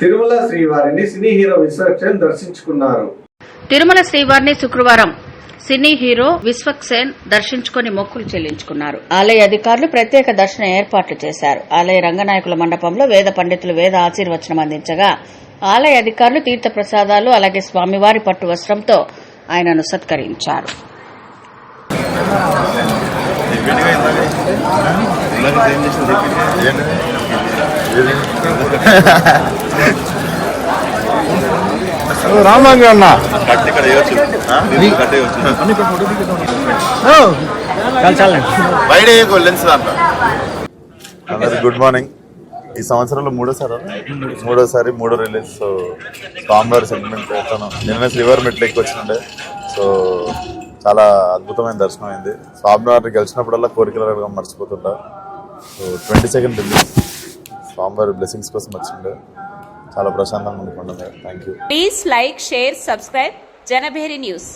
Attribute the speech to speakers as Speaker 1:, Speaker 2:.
Speaker 1: తిరుమల శ్రీవారిని cine hero Vishwaksen దర్శించుకున్నారు.
Speaker 2: తిరుమల శ్రీవారిని శుక్రవారం సినీ హీరో విశ్వక్సేన్ దర్శించుకుని మొక్కులు చెల్లించుకున్నారు. ఆలయ అధికారులు ప్రత్యేక దర్శన ఏర్పాట్లు చేశారు. ఆలయ రంగనాయకుల మండపంలో వేద పండితులు వేద ఆశీర్వచనం అందించగా ఆలయ అధికారులు తీర్థ ప్రసాదాలు అలాగే స్వామివారి పట్టు వస్త్రంతో ఆయనను సత్కరించారు.
Speaker 3: రామంగా అన్న.
Speaker 4: Good morning. ఈ సంవత్సరంలో మూడోసారి? మూడోసారి మూడో రిలీజ్ సో స్వామివారి సెగ్మెంట్ తను. నిన్న శ్రీవారి మెట్లు ఎక్కువ వచ్చిండే సో చాలా అద్భుతమైన దర్శనం అయింది. స్వామివారిని గెలిచినప్పుడల్లా కోరికలు మర్చిపోతుంటా. సో ట్వంటీ సెకండ్ రిలీజ్ స్వామివారి బ్లెస్సింగ్స్ కోసం వచ్చిండే. చాలా ప్రశాంతంగా ఉంది పండుగ thank you
Speaker 5: please like share subscribe Janabheri news